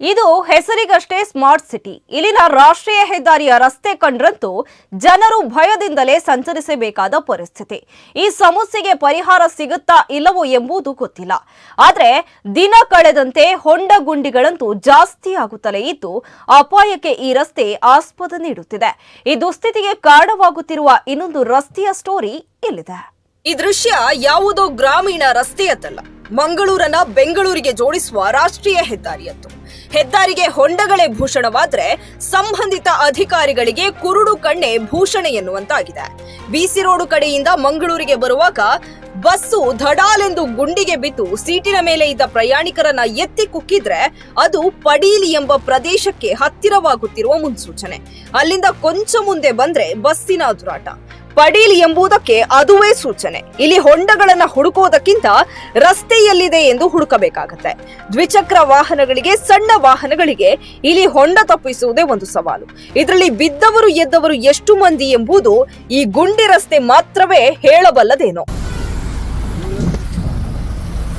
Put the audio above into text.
ಇದು ಹೆಸರಿಗಷ್ಟೇ smart city. ಇಲ್ಲಿನ ರಾಷ್ಟ್ರೀಯ ಹೆದ್ದಾರಿಯ ರಸ್ತೆ ಕಂಡ್ರಂತೂ ಜನರು ಭಯದಿಂದಲೇ ಸಂಚರಿಸಬೇಕಾದ ಪರಿಸ್ಥಿತಿ. ಈ ಸಮಸ್ಯೆಗೆ ಪರಿಹಾರ ಸಿಗುತ್ತಾ ಇಲ್ಲವೋ ಎಂಬುದು ಗೊತ್ತಿಲ್ಲ. ಆದರೆ ದಿನ ಕಳೆದಂತೆ ಹೊಂಡ ಗುಂಡಿಗಳಂತೂ ಜಾಸ್ತಿ ಆಗುತ್ತಲೇ ಇದ್ದು, ಅಪಾಯಕ್ಕೆ ಈ ರಸ್ತೆ ಆಸ್ಪದ ನೀಡುತ್ತಿದೆ. ಈ ದುಸ್ಥಿತಿಗೆ ಕಾರಣವಾಗುತ್ತಿರುವ ಇನ್ನೊಂದು ರಸ್ತೆಯ ಸ್ಟೋರಿ ಇಲ್ಲಿದೆ. ಈ ದೃಶ್ಯ ಯಾವುದೋ ಗ್ರಾಮೀಣ ರಸ್ತೆಯದ್ದಲ್ಲ ಮಂಗಳೂರನ್ನ ಬೆಂಗಳೂರಿಗೆ ಜೋಡಿಸುವ ರಾಷ್ಟ್ರೀಯ ಹೆದ್ದಾರಿಯದ್ದು ಹೆದ್ದಾರಿಗೆ ಹೊಂಡಗಳೇ ಭೂಷಣವಾದ್ರೆ ಸಂಬಂಧಿತ ಅಧಿಕಾರಿಗಳಿಗೆ ಕುರುಡು ಕಣ್ಣೆ ಭೂಷಣ ಎನ್ನುವಂತಾಗಿದೆ. ಬಿಸಿ ರೋಡು ಕಡೆಯಿಂದ ಮಂಗಳೂರಿಗೆ ಬರುವಾಗ ಬಸ್ಸು ಧಡಾಲೆಂದು ಗುಂಡಿಗೆ ಬಿದ್ದು ಸೀಟಿನ ಮೇಲೆ ಇದ್ದ ಪ್ರಯಾಣಿಕರನ್ನ ಎತ್ತಿ ಕುಕ್ಕಿದ್ರೆ ಅದು ಪಡೀಲಿ ಎಂಬ ಪ್ರದೇಶಕ್ಕೆ ಹತ್ತಿರವಾಗುತ್ತಿರುವ ಮುನ್ಸೂಚನೆ. ಅಲ್ಲಿಂದ ಕೊಂಚ ಮುಂದೆ ಬಂದ್ರೆ ಬಸ್ಸಿನ ಅದುರಾಟ ಪಡೀಲಿ ಎಂಬುದಕ್ಕೆ ಅದುವೇ ಸೂಚನೆ. ಇಲ್ಲಿ ಹೊಂಡಗಳನ್ನ ಹುಡುಕೋದಕ್ಕಿಂತ ರಸ್ತೆಯಲ್ಲಿದೆ ಎಂದು ಹುಡುಕಬೇಕಾಗತ್ತೆ. ದ್ವಿಚಕ್ರ ವಾಹನಗಳಿಗೆ, ಸಣ್ಣ ವಾಹನಗಳಿಗೆ ಇಲ್ಲಿ ಹೊಂಡ ತಪ್ಪಿಸುವುದೇ ಒಂದು ಸವಾಲು. ಇದರಲ್ಲಿ ಬಿದ್ದವರು ಎದ್ದವರು ಎಷ್ಟು ಮಂದಿ ಎಂಬುದು ಈ ಗುಂಡಿ ರಸ್ತೆ ಮಾತ್ರವೇ ಹೇಳಬಲ್ಲದೇನೋ.